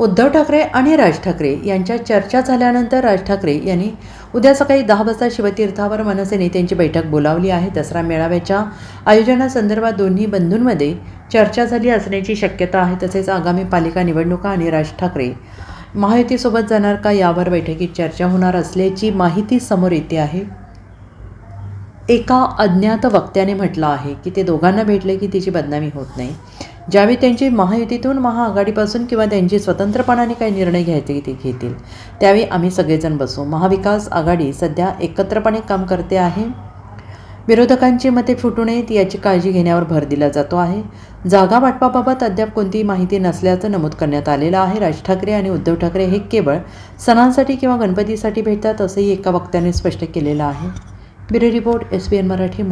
उद्धव ठाकरे आणि राज ठाकरे यांच्या चर्चा झाल्यानंतर राज ठाकरे यांनी उद्या सकाळी दहा वाजता शिवतीर्थावर मनसे नेत्यांची बैठक बोलावली आहे. दसरा मेळाव्याच्या आयोजनासंदर्भात दोन्ही बंधूंमध्ये चर्चा झाली असण्याची शक्यता आहे. तसेच आगामी पालिका निवडणुका आणि राज ठाकरे महायुतीसोबत जाणार का यावर बैठकीत चर्चा होणार असल्याची माहिती समोर येते आहे. एका अज्ञात वक्त्याने म्हटलं आहे की ते दोघांना भेटले की तिची बदनामी होत नाही. ज्यावेळी त्यांची महायुतीतून महाआघाडीपासून किंवा त्यांची स्वतंत्रपणाने काही निर्णय घ्यायचे ते घेतील त्यावेळी आम्ही सगळेजण बसू. महाविकास आघाडी सध्या एकत्रपणे काम करते आहे. विरोधकांची मते फुटू नयेत याची काळजी घेण्यावर भर दिला जातो आहे. जागा वाटपाबाबत अद्याप कोणतीही माहिती नसल्याचं नमूद करण्यात आलेलं आहे. राज ठाकरे आणि उद्धव ठाकरे हे केवळ सणांसाठी किंवा गणपतीसाठी भेटतात असंही एका वक्त्याने स्पष्ट केलेलं आहे. Bureau report S P N Marathi